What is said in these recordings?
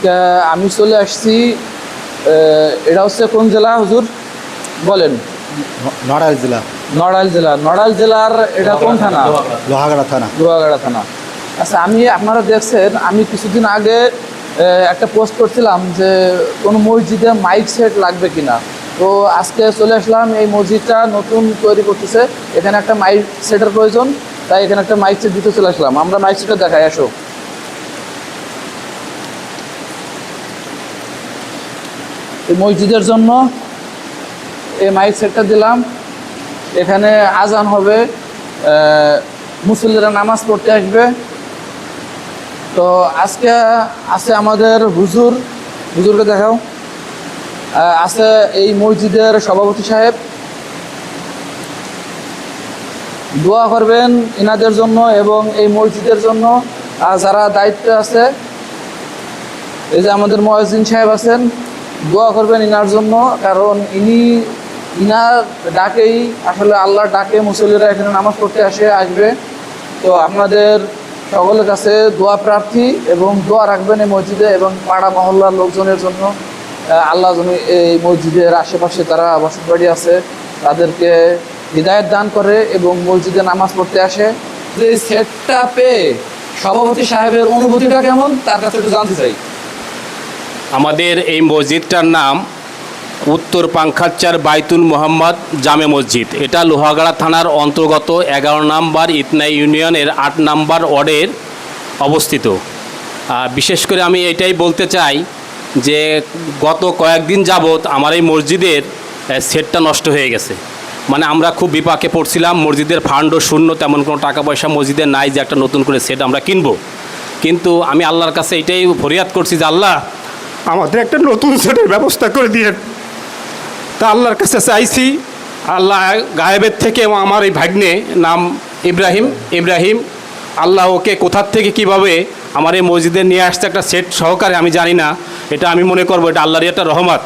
আজকে আমি চলে আসছি এটা হচ্ছে কোন জেলা হুজুর? বলেন। নড়াইল জেলা। নড়াইল জেলা। নড়াইল জেলার এটা কোন থানা? লোহাগড়া। থানা। দুয়াগাড়া থানা। আচ্ছা আমি আপনারা দেখছেন আমি কিছুদিন আগে একটা পোস্ট করছিলাম যে কোন মসজিদে মাইক সেট লাগবে কিনা। তো আজকে চলে আসলাম এই মসজিদটা নতুন তৈরি করতেছে। এখানে একটা মাইক সেটের প্রয়োজন তাই এখানে একটা মাইক সেট দিতে চলে আসলাম। আমরা মাইক সেটটা দেখাই আসো। এই মসজিদের জন্য এই মাইক সেটটা দিলাম। এখানে আজান হবে মুসল্লিরা নামাজ পড়তে আসবে। তো আজকে আছে আমাদের হুজুর, হুজুরকে দেখাও। আছে এই মসজিদের সভাপতি সাহেব। দোয়া করবেন ইনাদের জন্য এবং এই মসজিদের জন্য। যারা দায়িত্বে আছে, এই যে আমাদের মহাজিন সাহেব আছেন দোয়া করবেন ইনার জন্য, কারণ ইনি, ইনার ডাকেই আসলে আল্লাহর ডাকে মুসল্লিরা এখানে নামাজ পড়তে আসে, আসবে। তো আপনাদের সকলের কাছে দোয়া প্রার্থী এবং দোয়া রাখবেন এই মসজিদে এবং পাড়া মহল্লার লোকজনের জন্য। আল্লাহ যেন এই মসজিদের আশেপাশে তারা বসত বাড়ি আছে, তাদেরকে হৃদায়ত দান করে এবং মসজিদে নামাজ পড়তে আসে। যে সেটটা পেয়ে সভাপতি সাহেবের অনুভূতিটা কেমন, তার কাছে একটু জানতে চাই। আমাদের এই মসজিদটার নাম উত্তর পাংখাচ্চার বাইতুল মোহাম্মদ জামে মসজিদ। এটা লোহাগাড়া থানার অন্তর্গত এগারো নাম্বার ইতনাই ইউনিয়নের আট নম্বর ওয়ার্ডের অবস্থিত। বিশেষ করে আমি এটাই বলতে চাই যে গত কয়েকদিন যাবৎ আমার এই মসজিদের সেটটা নষ্ট হয়ে গেছে। মানে আমরা খুব বিপাকে পড়ছিলাম, মসজিদের ফান্ডও শূন্য, তেমন কোনো টাকা পয়সা মসজিদের নাই যে একটা নতুন করে সেট আমরা কিনবো। কিন্তু আমি আল্লাহর কাছে এটাই ফরিয়াদ করছি যে, আল্লাহ আমাদের একটা নতুন সেটের ব্যবস্থা করে দিয়ে তা আল্লাহর কাছে চাইছি, আল্লাহ গায়েবের থেকে এবং আমার এই ভাগ্নে নাম ইব্রাহিম ইব্রাহিম, আল্লাহ ওকে কোথার থেকে কীভাবে আমার এই মসজিদে নিয়ে আসছে একটা সেট সহকারে আমি জানি না, এটা আমি মনে করব, এটা আল্লাহরই একটা রহমত।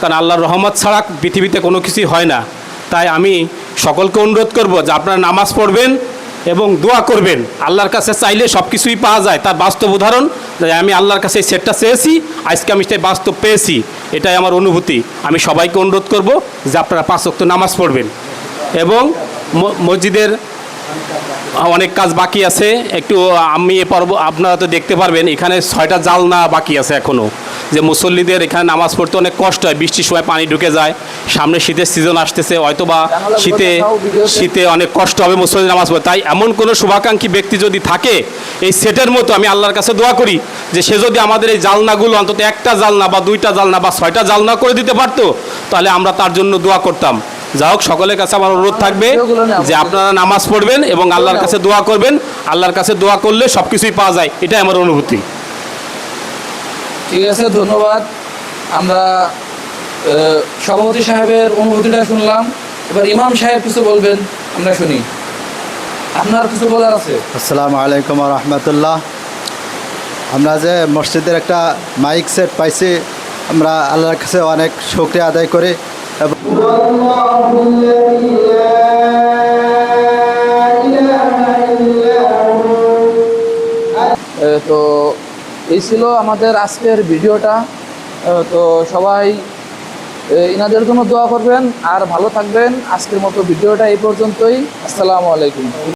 কারণ আল্লাহর রহমত ছাড়া পৃথিবীতে কোনো কিছুই হয় না। তাই আমি সকলকে অনুরোধ করব যে আপনারা নামাজ পড়বেন এবং দোয়া করবেন। আল্লাহর কাছে চাইলে সব কিছুই পাওয়া যায়। তার বাস্তব উদাহরণ আমি আল্লাহর কাছে এই সেটটা চেয়েছি, আজকে আমি সেই বাস্তব পেয়েছি। এটাই আমার অনুভূতি। আমি সবাইকে অনুরোধ করব যে আপনারা পাঁচ ওয়াক্ত নামাজ পড়বেন। এবং মসজিদের অনেক কাজ বাকি আছে। একটু আমি পর্ব, আপনারা তো দেখতে পারবেন, এখানে ছয়টা জালনা বাকি আছে এখনও যে মুসল্লিদের এখানে নামাজ পড়তে অনেক কষ্ট হয়, বৃষ্টির সময় পানি ঢুকে যায়, সামনে শীতের সিজন আসতেছে হয়তো বা শীতে শীতে অনেক কষ্ট হবে মুসল্লি নামাজ পড়ে তাই এমন কোনো শুভাকাঙ্ক্ষী ব্যক্তি যদি থাকে, এই সেটের মতো আমি আল্লাহর কাছে দোয়া করি যে সে যদি আমাদের এই জালনাগুলো অন্তত একটা জালনা বা দুইটা জালনা বা ছয়টা জালনা করে দিতে পারতো, তাহলে আমরা তার জন্য দোয়া করতাম। যা হোক, সকলের কাছে আমার অনুরোধ থাকবে যে আপনারা নামাজ পড়বেন এবং আল্লাহর কাছে দোয়া করবেন। আল্লাহর কাছে দোয়া করলে সব কিছুই পাওয়া যায়, এটাই আমার অনুভূতি। ঠিক আছে ধন্যবাদ। আমরা সভাপতি সাহেবের অনুভূতিটা শুনলাম। এবার ইমাম সাহেব কিছু বলবেন আমরা শুনি। আপনার কিছু বলার আছে? আসসালামু আলাইকুম রহমতুল্লাহ। আমরা যে মসজিদের একটা মাইক সেট পাইছি আমরা আল্লাহর কাছে অনেক শুক্রিয়া আদায় করি। এবং তো এই ছিল আমাদের আজকের ভিডিওটা। তো সবাই এনাদের জন্য দোয়া করবেন। আর ভালো থাকবেন। আজকের মতো ভিডিওটা এই পর্যন্তই। আসসালামু আলাইকুম।